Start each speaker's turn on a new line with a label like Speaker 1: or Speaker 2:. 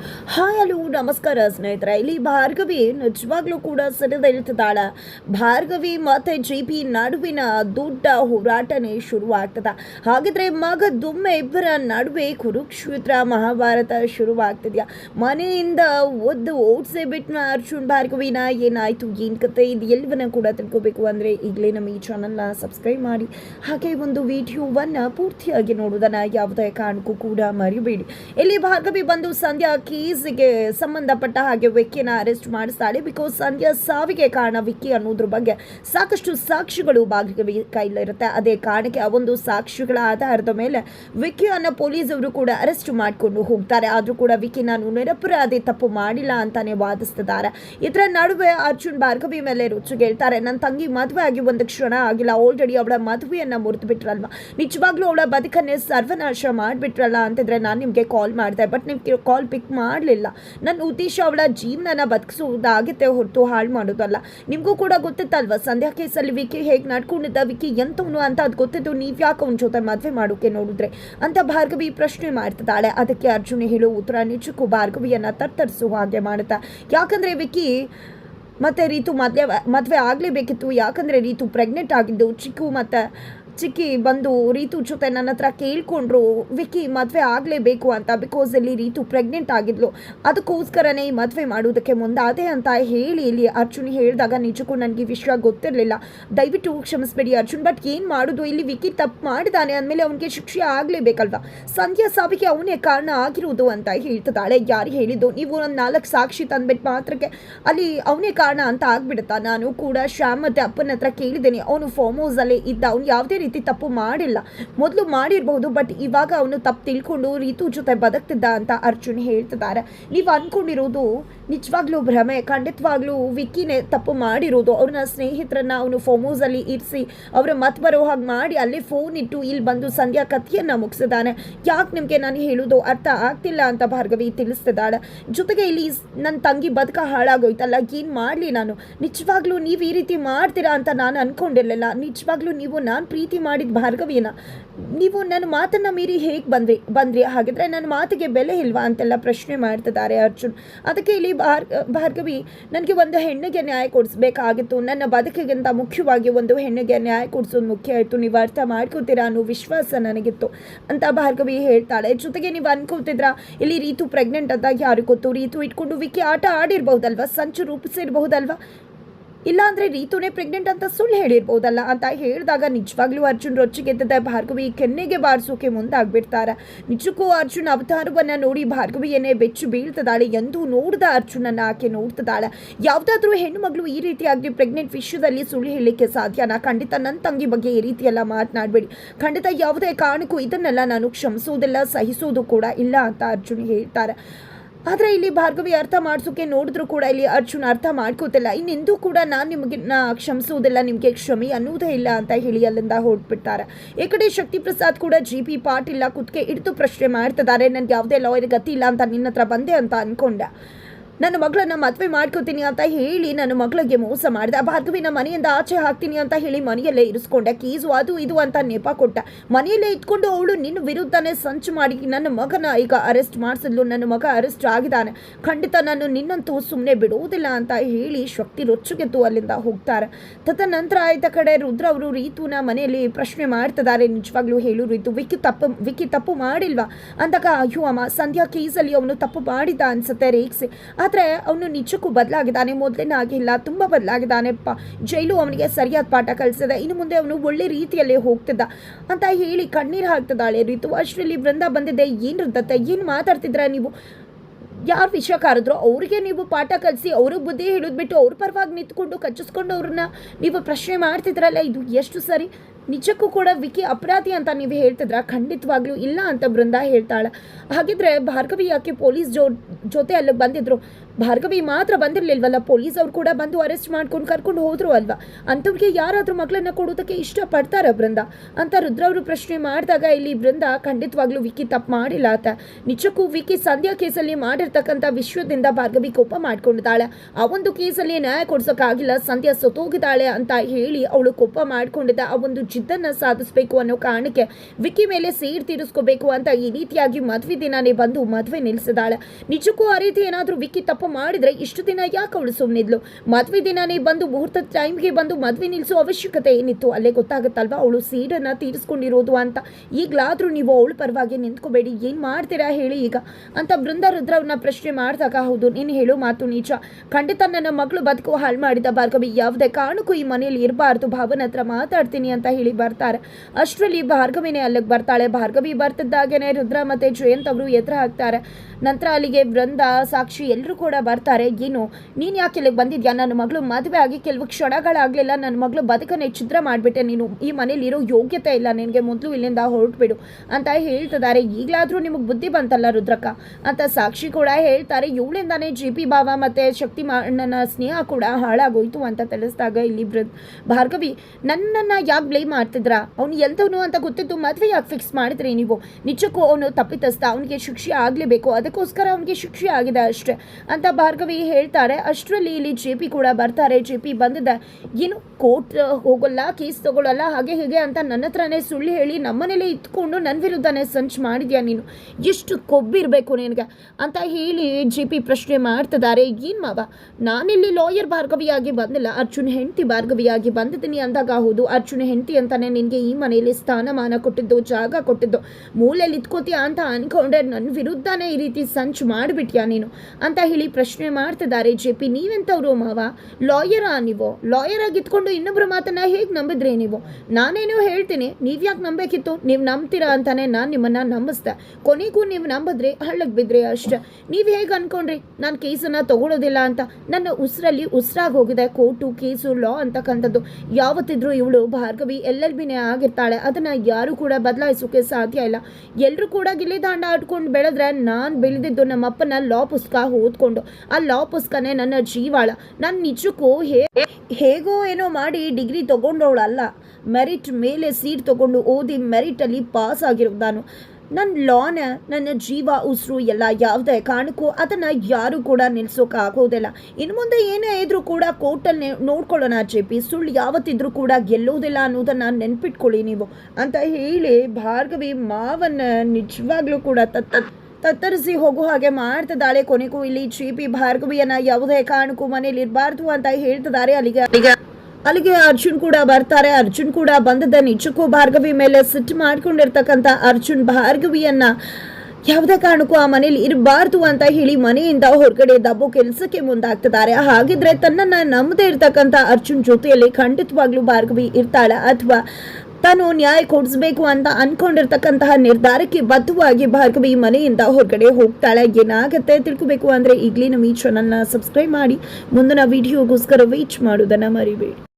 Speaker 1: Hi, hello, ನಮಸ್ಕಾರ ಸ್ನೇಹಿತರೆ. ಇಲ್ಲಿ ಭಾರ್ಗವಿ, ನಿಜವಾಗ್ಲೂ ಕೂಡ ಸಿಡಿದೇಳ್ತಿದ್ದಾಳೆ ಭಾರ್ಗವಿ ಮತ್ತೆ ಜಿ ಪಿ ನಡುವಿನ ದೊಡ್ಡ ಹೋರಾಟನೇ ಶುರುವಾಗ್ತದ. ಹಾಗಿದ್ರೆ ಮಗ ದೊಮ್ಮೆ ಇಬ್ಬರ ನಡುವೆ ಕುರುಕ್ಷೇತ್ರ ಮಹಾಭಾರತ ಶುರುವಾಗ್ತಿದ್ಯಾ? ಮನೆಯಿಂದ ಒದ್ದು ಓಡಿಸೇ ಬಿಟ್ನ ಅರ್ಜುನ್ ಭಾರ್ಗವಿನ ಏನಾಯ್ತು? ಏನ್ ಕತೆ ಇದು? ಎಲ್ಲವನ್ನ ಕೂಡ ತಿಳ್ಕೋಬೇಕು ಅಂದ್ರೆ ಈಗಲೇ ನಮ್ಮ ಈ ಚಾನಲ್ನ ಸಬ್ಸ್ಕ್ರೈಬ್ ಮಾಡಿ. ಹಾಗೆ ಒಂದು ವಿಡಿಯೋವನ್ನ ಪೂರ್ತಿಯಾಗಿ ನೋಡೋದನ್ನ ಯಾವುದೇ ಕಾರಣಕ್ಕೂ ಕೂಡ ಮರಿಬೇಡಿ. ಇಲ್ಲಿ ಭಾರ್ಗವಿ ಬಂದು ಸಂಧ್ಯಾ ಕೇಸಿಗೆ ಸಂಬಂಧಪಟ್ಟ ಹಾಗೆ ವಿಕ್ಕಿನ ಅರೆಸ್ಟ್ ಮಾಡಿಸ್ತಾಳೆ ಬಿಕಾಸ್ ಸಂಧ್ಯಾ ಸಾವಿಗೆ ಕಾರಣ ವಿಕ್ಕಿ ಅನ್ನೋದ್ರ ಬಗ್ಗೆ ಸಾಕಷ್ಟು ಸಾಕ್ಷಿಗಳು ಭಾರ್ಗವಿ ಕೈಲಿರುತ್ತೆ ಅದೇ ಕಾರಣಕ್ಕೆ ಆ ಒಂದು ಸಾಕ್ಷಿಗಳ ಆಧಾರದ ಮೇಲೆ ವಿಕ್ಕಿಯನ್ನು ಪೊಲೀಸರು ಕೂಡ ಅರೆಸ್ಟ್ ಮಾಡಿಕೊಂಡು ಹೋಗ್ತಾರೆ. ಆದರೂ ಕೂಡ ವಿಕ್ಕಿ ನಾನು ನಿರಪರಾಧಿ ತಪ್ಪು ಮಾಡಿಲ್ಲ ಅಂತಾನೆ ವಾದಿಸ್ತಿದ್ದಾರೆ. ಇದರ ನಡುವೆ ಅರ್ಜುನ್ ಭಾರ್ಗವಿ ಮೇಲೆ ರುಚಿಗೇಳ್ತಾರೆ ನನ್ನ ತಂಗಿ ಮದುವೆ ಆಗಿ ಒಂದು ಕ್ಷಣ ಆಗಿಲ್ಲ. ಆಲ್ರೆಡಿ ಅವಳ ಮದುವೆಯನ್ನು ಮುರಿದು ಬಿಟ್ರಲ್ವ ನಿಜವಾಗ್ಲೂ ಅವಳ ಬದುಕನ್ನೇ ಸರ್ವನಾಶ ಮಾಡಿಬಿಟ್ರಲ್ಲ ಅಂತಿದ್ರೆ ನಾನು ನಿಮಗೆ ಕಾಲ್ ಮಾಡಿದೆ. ಬಟ್ ನೀವು ಕಾಲ್ ಪಿಕ್ ಮಾಡಲಿಲ್ಲ. ನನ್ನ ಉದ್ದೇಶ ಅವಳ ಜೀವನನ ಬದುಕಿಸುವುದಾಗಿತ್ತೆ ಹೊರತು ಹಾಳು ಮಾಡೋದಲ್ಲ. ನಿಮಗೂ ಕೂಡ ಗೊತ್ತಿತ್ತಲ್ವ, ಸಂಧ್ಯಾ ಕೇಸಲ್ಲಿ ವಿಕಿ ಹೇಗೆ ನಡ್ಕೊಂಡಿದ್ದ, ವಿಕಿ ಎಂತವನು ಅಂತ ಅದು ಗೊತ್ತಿದ್ದು ನೀವು ಯಾಕೆ ಅವನ ಜೊತೆ ಮದುವೆ ಮಾಡೋಕೆ ನೋಡಿದ್ರೆ? ಅಂತ ಭಾರ್ಗವಿ ಪ್ರಶ್ನೆ ಮಾಡ್ತಿದ್ದಾಳೆ. ಅದಕ್ಕೆ ಅರ್ಜುನ ಹೇಳೋ ಉತ್ತರ ನಿಜಕ್ಕೂ ಭಾರ್ಗವಿಯನ್ನು ತತ್ತರಿಸುವ ಹಾಗೆ ಮಾಡುತ್ತಾ. ಯಾಕಂದರೆ ವಿಕಿ ಮತ್ತು ರೀತು ಮದುವೆ ಮದುವೆ ಆಗಲೇಬೇಕಿತ್ತು. ಯಾಕಂದರೆ ರೀತು ಪ್ರೆಗ್ನೆಂಟ್ ಆಗಿದ್ದು, ಚಿಕ್ಕು ಮತ್ತು ಚಿಕ್ಕಿ ಬಂದು ರೀತು ಜೊತೆ ನನ್ನ ಹತ್ರ ಕೇಳಿಕೊಂಡ್ರು, ವಿಕ್ಕಿ, ಮದುವೆ ಆಗಲೇಬೇಕು ಅಂತ ಬಿಕಾಸ್ ಇಲ್ಲಿ ರೀತು ಪ್ರೆಗ್ನೆಂಟ್ ಆಗಿದ್ಲು. ಅದಕ್ಕೋಸ್ಕರನೇ ಈ ಮದುವೆ ಮಾಡೋದಕ್ಕೆ ಮುಂದಾದೆ ಅಂತ ಹೇಳಿ ಇಲ್ಲಿ ಅರ್ಜುನ್ ಹೇಳಿದಾಗ ನಿಜಕ್ಕೂ ನನಗೆ ವಿಷಯ ಗೊತ್ತಿರಲಿಲ್ಲ. ದಯವಿಟ್ಟು ಕ್ಷಮಿಸ್ಬೇಡಿ ಅರ್ಜುನ್ ಬಟ್ ಏನು ಮಾಡೋದು? ಇಲ್ಲಿ ವಿಕ್ಕಿ ತಪ್ಪು ಮಾಡಿದಾನೆ, ಅಂದಮೇಲೆ ಅವನಿಗೆ ಶಿಕ್ಷೆ ಆಗಲೇಬೇಕಲ್ವಾ? ಸಂಧ್ಯಾ ಸಾವಿಗೆ ಅವನೇ ಕಾರಣ ಆಗಿರುವುದು ಅಂತ ಹೇಳ್ತಿದ್ದಾಳೆ. ಯಾರು ಹೇಳಿದ್ದು? ನೀವು ಒಂದು ನಾಲ್ಕು ಸಾಕ್ಷಿ ತಂದ್ಬಿಟ್ಟು ಮಾತ್ರಕ್ಕೆ ಅಲ್ಲಿ ಅವನೇ ಕಾರಣ ಅಂತ ಆಗ್ಬಿಡುತ್ತಾ? ನಾನು ಕೂಡ ಶ್ಯಾಮ್ ಮತ್ತು ಅಪ್ಪನ ಹತ್ರ ಕೇಳಿದ್ದೇನೆ. ಅವನು ಫಾರ್ಮ್ ಹೌಸಲ್ಲೇ ಇದ್ದ. ಅವನು ಯಾವುದೇ ತಪ್ಪು ಮಾಡಿಲ್ಲ. ಮೊದಲು ಮಾಡಿರಬಹುದು, ಬಟ್ ಇವಾಗ ಅವನು ತಪ್ಪು ತಿಳ್ಕೊಂಡು ರೀತು ಜೊತೆ ಬದುಕ್ತಿದ್ದ ಅಂತ ಅರ್ಜುನ್ ಹೇಳ್ತಿದ್ದಾರೆ. ನೀವು ಅನ್ಕೊಂಡಿರೋದು ನಿಜವಾಗ್ಲೂ ಭ್ರಮೆ, ಖಂಡಿತವಾಗ್ಲೂ ವಿಕ್ಕಿನೇ ತಪ್ಪು ಮಾಡಿರೋದು. ಅವ್ರನ್ನ ಸ್ನೇಹಿತರನ್ನ ಅವನು ಫೋಮೋಸಲ್ಲಿ ಇರಿಸಿ ಅವರ ಮತ್ ಬರೋ ಹಾಗೆ ಮಾಡಿ ಅಲ್ಲಿ ಫೋನ್ ಇಟ್ಟು ಇಲ್ಲಿ ಬಂದು ಸಂಧ್ಯಾ ಕಥೆಯನ್ನ ಮುಗಿಸಿದಾನೆ ಯಾಕೆ ನಿಮಗೆ ನಾನು ಹೇಳೋದು ಅರ್ಥ ಆಗ್ತಿಲ್ಲ ಅಂತ ಭಾರ್ಗವಿ ತಿಳಿಸ್ತಿದ್ದಾಳೆ. ಜೊತೆಗೆ ಇಲ್ಲಿ ನನ್ನ ತಂಗಿ ಬದುಕ ಹಾಳಾಗೋಯ್ತಲ್ಲ, ಏನು ಮಾಡಲಿ ನಾನು? ನಿಜವಾಗ್ಲೂ ನೀವು ಈ ರೀತಿ ಮಾಡ್ತೀರಾ ಅಂತ ನಾನು ಅನ್ಕೊಂಡಿರಲಿಲ್ಲ. ನಿಜವಾಗ್ಲೂ ನೀವು ನಾನು ಪ್ರೀತಿ ಮಾಡಿದ ಭಾರ್ಗವಿನ ನೀವು ನನ್ನ ಮಾತನ್ನು ಮೀರಿ ಹೇಗೆ ಬಂದ್ರಿ ಬಂದ್ರಿ? ಹಾಗಿದ್ರೆ ನನ್ನ ಮಾತಿಗೆ ಬೆಲೆ ಇಲ್ವಾ ಅಂತೆಲ್ಲ ಪ್ರಶ್ನೆ ಮಾಡ್ತಿದ್ದಾರೆ ಅರ್ಜುನ್. ಅದಕ್ಕೆ ಇಲ್ಲಿ ಭಾರ್, ಭಾರ್ಗವಿ, ನನಗೆ ಒಂದು ಹೆಣ್ಣಿಗೆ ನ್ಯಾಯ ಕೊಡಿಸ್ಬೇಕಾಗಿತ್ತು. ನನ್ನ ಬದುಕಿಗಿಂತ ಮುಖ್ಯವಾಗಿ ಒಂದು ಹೆಣ್ಣಿಗೆ ನ್ಯಾಯ ಕೊಡಿಸೋದು ಮುಖ್ಯ ಆಯಿತು. ನೀವು ಅರ್ಥ ಮಾಡ್ಕೋತೀರಾ ಅನ್ನೋ ವಿಶ್ವಾಸ ನನಗಿತ್ತು, ಅಂತ ಭಾರ್ಗವಿ ಹೇಳ್ತಾಳೆ. ಜೊತೆಗೆ ನೀವು ಅನ್ಕೋತಿದ್ರ ಇಲ್ಲಿ ರೀತು ಪ್ರೆಗ್ನೆಂಟ್ ಅಂತ ಯಾರು ಗೊತ್ತು? ರೀತು ಇಟ್ಕೊಂಡು ವಿಕ್ಕಿ ಆಟ ಆಡಿರ್ಬಹುದಲ್ವಾ? ಸಂಚು ರೂಪಿಸಿರ್ಬಹುದಲ್ವಾ? ಇಲ್ಲಾಂದ್ರೆ ರೀತುನೇ ಪ್ರೆಗ್ನೆಂಟ್ ಅಂತ ಸುಳ್ಳು ಹೇಳಿರ್ಬೋದಲ್ಲ ಅಂತ ಹೇಳಿದಾಗ ನಿಜವಾಗ್ಲೂ ಅರ್ಜುನ್ ರೊಚ್ಚಿಗೆದ್ದ ಭಾರ್ಗವಿ ಕೆನ್ನೆಗೆ ಬಾರಿಸೋಕೆ ಮುಂದಾಗ್ಬಿಡ್ತಾರೆ. ನಿಜಕ್ಕೂ ಅರ್ಜುನ್ ಅವತಾರವನ್ನ ನೋಡಿ ಭಾರ್ಗವಿಯನ್ನೇ ಬೆಚ್ಚು ಬೀಳ್ತದಾಳೆ ಎಂದು ನೋಡಿದ ಅರ್ಜುನನ್ನ ಆಕೆ ನೋಡ್ತದಾಳೆ. ಯಾವುದಾದ್ರೂ ಹೆಣ್ಣು ಮಗಳು ಈ ರೀತಿಯಾಗಿ ಪ್ರೆಗ್ನೆಂಟ್ ವಿಷಯದಲ್ಲಿ ಸುಳ್ಳು ಹೇಳಲಿಕ್ಕೆ ಸಾಧ್ಯನಾ? ಖಂಡಿತ ನನ್ನ ತಂಗಿ ಬಗ್ಗೆ ಈ ರೀತಿಯೆಲ್ಲ ಮಾತನಾಡಬೇಡಿ. ಖಂಡಿತ ಯಾವುದೇ ಕಾರಣಕ್ಕೂ ಇದನ್ನೆಲ್ಲ ನಾನು ಕ್ಷಮಿಸೋದಿಲ್ಲ, ಸಹಿಸೋದು ಕೂಡ ಇಲ್ಲ ಅಂತ ಅರ್ಜುನ್ ಹೇಳ್ತಾರೆ. ಆದರೆ ಇಲ್ಲಿ ಭಾರ್ಗವಿ ಅರ್ಥ ಮಾಡಿಸೋಕೆ ನೋಡಿದ್ರು ಕೂಡ ಇಲ್ಲಿ ಅರ್ಜುನ್ ಅರ್ಥ ಮಾಡ್ಕೋತಿಲ್ಲ. ಇನ್ನೆಂದೂ ಕೂಡ ನಾನು ನಿಮಗೆ ಕ್ಷಮಿಸುವುದಿಲ್ಲ ನಿಮಗೆ ಕ್ಷಮೆ ಅನ್ನುವುದೇ ಇಲ್ಲ ಅಂತ ಹೇಳಿ ಅಲ್ಲಿಂದ ಹೊರಟ್ಬಿಡ್ತಾರೆ. ಈ ಕಡೆ ಶಕ್ತಿ ಪ್ರಸಾದ್ ಕೂಡ ಜಿ ಪಿ ಪಾಟಿಲ್ಲ ಕುತ್ಕೆ ಹಿಡಿದು ಪ್ರಶ್ನೆ ಮಾಡ್ತಿದ್ದಾರೆ ನನಗೆ ಯಾವುದೇ ಲಾಯರ್ ಗತಿ ಇಲ್ಲ ಅಂತ ನಿನ್ನ ಹತ್ರ ಬಂದೆ ಅಂತ ಅನ್ಕೊಂಡೆ. ನನ್ನ ಮಗಳನ್ನ ಮದುವೆ ಮಾಡ್ಕೋತೀನಿ ಅಂತ ಹೇಳಿ ನನ್ನ ಮಗಳಿಗೆ ಮೋಸ ಮಾಡಿದ. ಭಾರ್ಗವಿನ ಮನೆಯಿಂದ ಆಚೆ ಹಾಕ್ತೀನಿ ಅಂತ ಹೇಳಿ ಮನೆಯಲ್ಲೇ ಇರಿಸ್ಕೊಂಡೆ. ಕೀಸು ಅದು ಇದು ಅಂತ ನೆಪ ಕೊಟ್ಟ. ಮನೆಯಲ್ಲೇ ಇಟ್ಕೊಂಡು ಅವಳು ನಿನ್ನ ವಿರುದ್ಧನೇ ಸಂಚು ಮಾಡಿ ನನ್ನ ಮಗನ ಈಗ ಅರೆಸ್ಟ್ ಮಾಡಿಸಿದ್ಲು. ನನ್ನ ಮಗ ಅರೆಸ್ಟ್ ಆಗಿದ್ದಾನೆ. ಖಂಡಿತ ನಾನು ನಿನ್ನಂತೂ ಸುಮ್ಮನೆ ಬಿಡುವುದಿಲ್ಲ ಅಂತ ಹೇಳಿ ಶಕ್ತಿ ರೊಚ್ಚುಗೆದ್ದು ಅಲ್ಲಿಂದ ಹೋಗ್ತಾರೆ. ತದನಂತರ ಆಯ್ತ ಕಡೆ ರುದ್ರ ಅವರು ರೀತುನ ಮನೆಯಲ್ಲಿ ಪ್ರಶ್ನೆ ಮಾಡ್ತಿದ್ದಾರೆ. ನಿಜವಾಗ್ಲೂ ಹೇಳು ರೀತು, ವಿಕ್ಕಿ ತಪ್ಪು ವಿಕ್ಕಿ ತಪ್ಪು ಮಾಡಿಲ್ವಾ? ಅಂದಾಗ, ಅಯ್ಯೋ ಅಮ್ಮ, ಸಂಧ್ಯಾ ಕೇಸಲ್ಲಿ ಅವನು ತಪ್ಪು ಮಾಡಿದ್ದ ಅನ್ಸುತ್ತೆ, ರೇಗಿಸಿ. ಆದರೆ ಅವನು ನಿಜಕ್ಕೂ ಬದಲಾಗಿದ್ದಾನೆ. ಮೊದಲಿನ ಆಗಿಲ್ಲ ತುಂಬ ಬದಲಾಗಿದ್ದಾನೆ ಪ ಜೈಲು ಅವನಿಗೆ ಸರಿಯಾದ ಪಾಠ ಕಲಿಸಿದೆ. ಇನ್ನು ಮುಂದೆ ಅವನು ಒಳ್ಳೆ ರೀತಿಯಲ್ಲಿ ಹೋಗ್ತಿದ್ದ. ಅಂತ ಹೇಳಿ ಕಣ್ಣೀರು ಹಾಕ್ತಿದ್ದಾಳೆ ರೀತು. ಅಷ್ಟರಲ್ಲಿ ವೃಂದ ಬಂದಿದೆ. ಏನು ಇರ್ತತ್ತೆ ಏನು ಮಾತಾಡ್ತಿದ್ರ ನೀವು? ಯಾರು ವಿಷಯ ಕಾರಿದ್ರು ಅವ್ರಿಗೆ ನೀವು ಪಾಠ ಕಲಿಸಿ ಅವ್ರಿಗೆ ಬುದ್ಧಿ ಹೇಳಿದ್ಬಿಟ್ಟು ಬಿಟ್ಟು ಅವ್ರ ಪರವಾಗಿ ನಿಂತ್ಕೊಂಡು ಕಚ್ಚಿಸ್ಕೊಂಡು ಅವ್ರನ್ನ ನೀವು ಪ್ರಶ್ನೆ ಮಾಡ್ತಿದ್ರಲ್ಲ ಇದು ಎಷ್ಟು ಸರಿ? ನಿಜಕ್ಕೂ ಕೂಡ ವಿಕಿ ಅಪರಾಧಿ ಅಂತ ನೀವು ಹೇಳ್ತಿದ್ರ? ಖಂಡಿತವಾಗ್ಲೂ ಇಲ್ಲ ಅಂತ ಬೃಂದ ಹೇಳ್ತಾಳೆ. ಹಾಗಿದ್ರೆ ಭಾರ್ಗವಿ ಯಾಕೆ ಪೊಲೀಸ್ ಜೋ, ಜೊತೆ ಅಲ್ಲಿಗೆ ಬಂದಿದ್ರು? ಭಾರ್ಗವಿ ಮಾತ್ರ ಬಂದಿರಲಿಲ್ವಲ್ಲ? ಪೊಲೀಸ್ ಅವ್ರು ಕೂಡ ಬಂದು ಅರೆಸ್ಟ್ ಮಾಡ್ಕೊಂಡು ಕರ್ಕೊಂಡು ಹೋದ್ರು ಅಲ್ವಾ? ಅಂಥವ್ರಿಗೆ ಯಾರಾದರೂ ಮಕ್ಕಳನ್ನ ಕೊಡೋದಕ್ಕೆ ಇಷ್ಟಪಡ್ತಾರೆ ಬೃಂದ ಅಂತ ರುದ್ರ ಅವರು ಪ್ರಶ್ನೆ ಮಾಡಿದಾಗ ಇಲ್ಲಿ ಬೃಂದ ಖಂಡಿತವಾಗ್ಲೂ ವಿಕಿ ತಪ್ಪು ಮಾಡಿಲ್ಲ ಆತ. ನಿಜಕ್ಕೂ ವಿಕಿ ಸಂಧ್ಯಾ ಕೇಸಲ್ಲಿ ಮಾಡಿರ್ತಕ್ಕಂಥ ವಿಶ್ವದಿಂದ ಭಾರ್ಗವಿ ಕೋಪ ಮಾಡ್ಕೊಂಡಿದ್ದಾಳೆ. ಆ ಒಂದು ಕೇಸಲ್ಲಿ ನ್ಯಾಯ ಕೊಡ್ಸೋಕ್ಕಾಗಿಲ್ಲ ಸಂಧ್ಯಾ ಸೊತೋಗಿದ್ದಾಳೆ ಅಂತ ಹೇಳಿ ಅವಳು ಕೋಪ ಮಾಡಿಕೊಂಡಿದ್ದ ಆ ಒಂದು ಜಿದ್ದನ್ನು ಸಾಧಿಸಬೇಕು ಅನ್ನೋ ಕಾರಣಕ್ಕೆ ವಿಕಿ ಮೇಲೆ ಸೇಡ್ ತೀರಿಸ್ಕೋಬೇಕು ಅಂತ ಈ ರೀತಿಯಾಗಿ ಮದುವೆ ದಿನಾನೇ ಬಂದು ಮದುವೆ ನಿಲ್ಲಿಸಿದಾಳೆ ನಿಜಕ್ಕೂ ಆ ರೀತಿ ಏನಾದರೂ ವಿಕಿ ತಪ್ಪು ಮಾಡಿದ್ರೆ ಇಷ್ಟು ದಿನ ಯಾಕೆ ಅವಳು ಸುಮ್ಮನಿದ್ಲು ಮದ್ವೆ ದಿನನೇ ಬಂದು ಮುಹೂರ್ತದ ಟೈಮ್ಗೆ ಬಂದು ಮದ್ವೆ ನಿಲ್ಲಿಸೋ ಅವಶ್ಯಕತೆ ಏನಿತ್ತು? ಅಲ್ಲೇ ಗೊತ್ತಾಗುತ್ತಲ್ವಾ? ಅವಳು ಸೀಡನ್ನು ತೀರಿಸ್ಕೊಂಡಿರೋದು ಅಂತ. ಈಗಲಾದರೂ ನೀವು ಅವಳು ಪರವಾಗಿ ನಿಂತ್ಕೋಬೇಡಿ. ಏನು ಮಾಡ್ತೀರಾ ಹೇಳಿ ಈಗ? ಅಂತ ಬೃಂದ ರುದ್ರವ್ರನ್ನ ಪ್ರಶ್ನೆ ಮಾಡಿದಾಗ, ಹೌದು, ನೀನು ಹೇಳೋ ಮಾತು ನಿಜ. ಖಂಡಿತ ನನ್ನ ಮಗಳು ಬದುಕು ಹಾಳು ಮಾಡಿದ ಭಾರ್ಗವಿ, ಯಾವುದೇ ಕಾರಣಕ್ಕೂ ಈ ಮನೆಯಲ್ಲಿ ಇರಬಾರ್ದು. ಭಾವನ ಹತ್ರ ಮಾತಾಡ್ತೀನಿ ಅಂತ ಹೇಳಿ ಬರ್ತಾರೆ. ಅಷ್ಟರಲ್ಲಿ ಭಾರ್ಗವಿನೇ ಅಲ್ಲಿಗೆ ಬರ್ತಾಳೆ. ಭಾರ್ಗವಿ ಬರ್ತಿದ್ದಾಗೇನೆ ರುದ್ರ ಮತ್ತು ಜಯಂತ್ ಅವರು ಎದುರು ಹಾಕ್ತಾರೆ ನಂತರ ಅಲ್ಲಿಗೆ ಬೃಂದ ಸಾಕ್ಷಿ ಎಲ್ಲರೂ ಕೂಡ ಬರ್ತಾರೆ, ಏನು? ನೀನು ಯಾಕೆ ಇಲ್ಲಿಗೆ ಬಂದಿದ್ಯಾ? ನನ್ನ ಮಗಳು ಮದುವೆ ಆಗಿ ಕೆಲವು ಕ್ಷಣಗಳಾಗಲಿಲ್ಲ. ನನ್ನ ಮಗಳು ಬದುಕನ್ನೇ ಛಿದ್ರ ಮಾಡಿಬಿಟ್ಟೆ ನೀನು. ಈ ಮನೇಲಿ ಇರೋ ಯೋಗ್ಯತೆ ಇಲ್ಲ. ನಿನಗೆ ಮೊದಲು ಇಲ್ಲಿಂದ ಹೊರಟ್ಬಿಡು ಅಂತ ಹೇಳ್ತಿದ್ದಾರೆ. ಈಗಲಾದರೂ ನಿಮಗೆ ಬುದ್ಧಿ ಬಂತಲ್ಲ ರುದ್ರಕ್ಕ? ಅಂತ ಸಾಕ್ಷಿ ಕೂಡ ಹೇಳ್ತಾರೆ. ಇವಳಿಂದಾನೇ ಜಿ ಪಿ ಭಾವ ಮತ್ತು ಶಕ್ತಿ ಅಣ್ಣನ ಸ್ನೇಹ ಕೂಡ ಹಾಳಾಗೋಯ್ತು ಅಂತ ತಿಳಿಸಿದಾಗ ಇಲ್ಲಿ ಬೃ- ಭಾರ್ಗವಿ, ನನ್ನನ್ನು ಯಾಕೆ ಬ್ಲೇಮ್ ಮಾಡ್ತಿದ್ರಾ? ಅವನು ಎಂಥವನು ಅಂತ ಗೊತ್ತಿತ್ತು ಮದುವೆ ಯಾಕೆ ಫಿಕ್ಸ್ ಮಾಡಿದ್ರಿ ನೀವು? ನಿಜಕ್ಕೂ ಅವನು ತಪ್ಪಿತಸ್ಥ. ಅವನಿಗೆ ಶಿಕ್ಷೆ ಆಗಲೇಬೇಕು. ಅದಕ್ಕೋಸ್ಕರ ಅವನಿಗೆ ಶಿಕ್ಷೆ ಆಗಿದೆ ಅಷ್ಟೇ ಅಂತ ಭಾರ್ಗವಿ ಹೇಳ್ತಾರೆ, ಅಷ್ಟರಲ್ಲಿ ಇಲ್ಲಿ ಜೆ ಕೂಡ ಬರ್ತಾರೆ. ಜೆ ಪಿ ಬಂದಿದೆ. ಏನು ಕೋರ್ಟ್ ಹೋಗೋಲ್ಲ, ಕೇಸ್ ತಗೊಳ್ಳಲ್ಲ, ಹಾಗೆ ಹೀಗೆ ಅಂತ ನನ್ನ ಹತ್ರನೇ ಸುಳ್ಳು ಹೇಳಿ ನಮ್ಮನೇಲೆ ಇತ್ಕೊಂಡು ನನ್ನ ವಿರುದ್ಧನೇ ಸಂಚ್ ಮಾಡಿದ್ಯಾ ನೀನು? ಎಷ್ಟು ಕೊಬ್ಬಿರಬೇಕು ನಿನಗೆ? ಅಂತ ಹೇಳಿ ಜೆ ಪಿ ಪ್ರಶ್ನೆ ಮಾಡ್ತಿದ್ದಾರೆ. ಏನು ಮಾವ, ನಾನಿಲ್ಲಿ ಲಾಯರ್ ಭಾರ್ಗವಿಯಾಗಿ ಬಂದಿಲ್ಲ. ಅರ್ಜುನ್ ಹೆಂಡತಿ ಭಾರ್ಗವಿಯಾಗಿ ಬಂದಿದ್ದೀನಿ ಅಂದಾಗ ಹೌದು. ಅರ್ಜುನ್ ಹೆಂಡತಿ ಅಂತಾನೆ ನಿನಗೆ ಈ ಮನೆಯಲ್ಲಿ ಸ್ಥಾನಮಾನ ಕೊಟ್ಟಿದ್ದು, ಜಾಗ ಕೊಟ್ಟಿದ್ದು, ಮೂಲೆಯಲ್ಲಿ ಇತ್ಕೋತೀಯ ಅಂತ ಅನ್ಕೊಂಡ್ರೆ ನನ್ನ ವಿರುದ್ಧನೇ ಈ ರೀತಿ ಸಂಚು ಮಾಡಿಬಿಟ್ಯಾ ನೀನು? ಅಂತ ಹೇಳಿ ಪ್ರಶ್ನೆ ಮಾಡ್ತಿದ್ದಾರೆ ಜೆ ಪಿ ನೀವೆಂಥವ್ರು ಮಾವ? ಲಾಯರಾ ನೀವು? ಲಾಯರ್ ಆಗಿ ಇದ್ಕೊಂಡು ಇನ್ನೊಬ್ಬರ ಮಾತನ್ನ ಹೇಗೆ ನಂಬಿದ್ರಿ ನೀವು? ನಾನೇನೋ ಹೇಳ್ತೀನಿ, ನೀವು ಯಾಕೆ ನಂಬೇಕಿತ್ತು? ನೀವು ನಂಬ್ತೀರಾ ಅಂತಾನೆ ನಾನು ನಿಮ್ಮನ್ನ ನಂಬಿಸ್ದೆ. ಕೊನೆಗೂ ನೀವು ನಂಬಿದ್ರೆ ಹಳ್ಳಕ್ಕೆ ಬಿದ್ರಿ ಅಷ್ಟೇ. ನೀವು ಹೇಗೆ ಅನ್ಕೊಂಡ್ರಿ? ನಾನು ಕೇಸನ್ನು ತಗೊಳ್ಳೋದಿಲ್ಲ ಅಂತ. ನನ್ನ ಉಸಿರಲ್ಲಿ ಉಸಿರಾಗಿ ಹೋಗಿದೆ, ಕೋರ್ಟು, ಕೇಸು, ಲಾ ಅಂತಕ್ಕಂಥದ್ದು. ಯಾವತ್ತಿದ್ರೂ ಇವಳು ಭಾರ್ಗವಿ ಎಲ್ ಎಲ್ ಆಗಿರ್ತಾಳೆ. ಅದನ್ನು ಯಾರು ಕೂಡ ಬದಲಾಯಿಸೋಕೆ ಸಾಧ್ಯ ಇಲ್ಲ. ಎಲ್ಲರೂ ಕೂಡ ಗಿಲ್ಲಿ ದಾಂಡ ಆಡ್ಕೊಂಡು ಬೆಳೆದ್ರೆ ನಾನು ಬೆಳೆದಿದ್ದು ನಮ್ಮಪ್ಪನ ಲಾ ಪುಸ್ತಕ ಓದ್ಕೊಂಡು ಆ ಲಾ ಪುಸ್ತಕನೇ ನನ್ನ ಜೀವಾಳ. ನಾನು ನಿಜಕ್ಕೂ ಹೇ ಹೇಗೋ ಏನೋ ಮಾಡಿ ಡಿಗ್ರಿ ತಗೊಂಡವಳಲ್ಲ. ಮೆರಿಟ್ ಮೇಲೆ ಸೀಟ್ ತೊಗೊಂಡು ಓದಿ ಮೆರಿಟಲ್ಲಿ ಪಾಸ್ ಆಗಿರೋದು ನಾನು ನನ್ನ ಲಾನ, ನನ್ನ ಜೀವ, ಉಸಿರು ಎಲ್ಲ ಯಾವುದೇ ಕಾರಣಕ್ಕೂ ಅದನ್ನು ಯಾರು ಕೂಡ ನಿಲ್ಸೋಕ್ಕಾಗೋದಿಲ್ಲ ಇನ್ನು ಮುಂದೆ ಏನೇ ಇದ್ರೂ ಕೂಡ ಕೋರ್ಟಲ್ಲಿ ನೋಡ್ಕೊಳ್ಳೋಣ ಜೆ ಪಿ. ಸುಳ್ಳು ಯಾವತ್ತಿದ್ರೂ ಕೂಡ ಗೆಲ್ಲೋದಿಲ್ಲ ಅನ್ನೋದನ್ನು ನೆನ್ಪಿಟ್ಕೊಳ್ಳಿ ನೀವು. ಅಂತ ಹೇಳಿ ಭಾರ್ಗವಿ ಮಾವನ್ನು ನಿಜವಾಗ್ಲೂ ಕೂಡ ತತ್ತ ತತ್ತರಿಸಿ ಹೋಗೋ ಹಾಗೆ ಮಾಡ್ತಿದ್ದಾಳೆ. ಕೊನೆಗೂ ಇಲ್ಲಿ ಚೀಪಿ ಭಾರ್ಗವಿಯನ್ನ ಯಾವುದೇ ಕಾರಣಕ್ಕೂ ಮನೇಲಿ ಇರಬಾರ್ದು ಅಂತ ಹೇಳ್ತಿದ್ದಾರೆ. ಅಲ್ಲಿಗೆ ಅಲ್ಲಿಗೆ ಅರ್ಜುನ್ ಕೂಡ ಬರ್ತಾರೆ. ಅರ್ಜುನ್ ಕೂಡ ಬಂದದ ನಿಜಕ್ಕೂ ಭಾರ್ಗವಿ ಮೇಲೆ ಸಿಟ್ಟು ಮಾಡ್ಕೊಂಡಿರ್ತಕ್ಕಂಥ ಅರ್ಜುನ್ ಭಾರ್ಗವಿಯನ್ನ ಯಾವುದೇ ಕಾರಣಕ್ಕೂ ಆ ಮನೇಲಿ ಇರಬಾರ್ದು ಅಂತ ಹೇಳಿ ಮನೆಯಿಂದ ಹೊರಗಡೆ ದಬ್ಬು ಕೆಲಸಕ್ಕೆ ಮುಂದಾಗ್ತಿದ್ದಾರೆ. ಹಾಗಿದ್ರೆ ತನ್ನನ್ನ ನಂಬದೇ ಇರ್ತಕ್ಕಂಥ ಅರ್ಜುನ್ ಜೊತೆಯಲ್ಲಿ ಖಂಡಿತವಾಗ್ಲೂ ಭಾರ್ಗವಿ ಇರ್ತಾಳ ಅಥವಾ ತಾನು ನ್ಯಾಯ ಕೊಡಿಸ್ಬೇಕು ಅಂತ ಅನ್ಕೊಂಡಿರ್ತಕ್ಕಂತಹ ನಿರ್ಧಾರಕ್ಕೆ ಬದ್ಧವಾಗಿ ಭಾರ್ಗವಿ ಮನೆಯಿಂದ ಹೊರಗಡೆ ಹೋಗ್ತಾಳೆ. ಏನಾಗುತ್ತೆ ತಿಳ್ಕೊಬೇಕು ಅಂದ್ರೆ ಈಗಲೇ ನಮ್ಮ ಈ ಚಾನಲ್ನ ಸಬ್ಸ್ಕ್ರೈಬ್ ಮಾಡಿ. ಮುಂದಿನ ವಿಡಿಯೋಗೋಸ್ಕರ ವೇಟ್ ಮಾಡೋದನ್ನ ಮರಿಬೇಡಿ.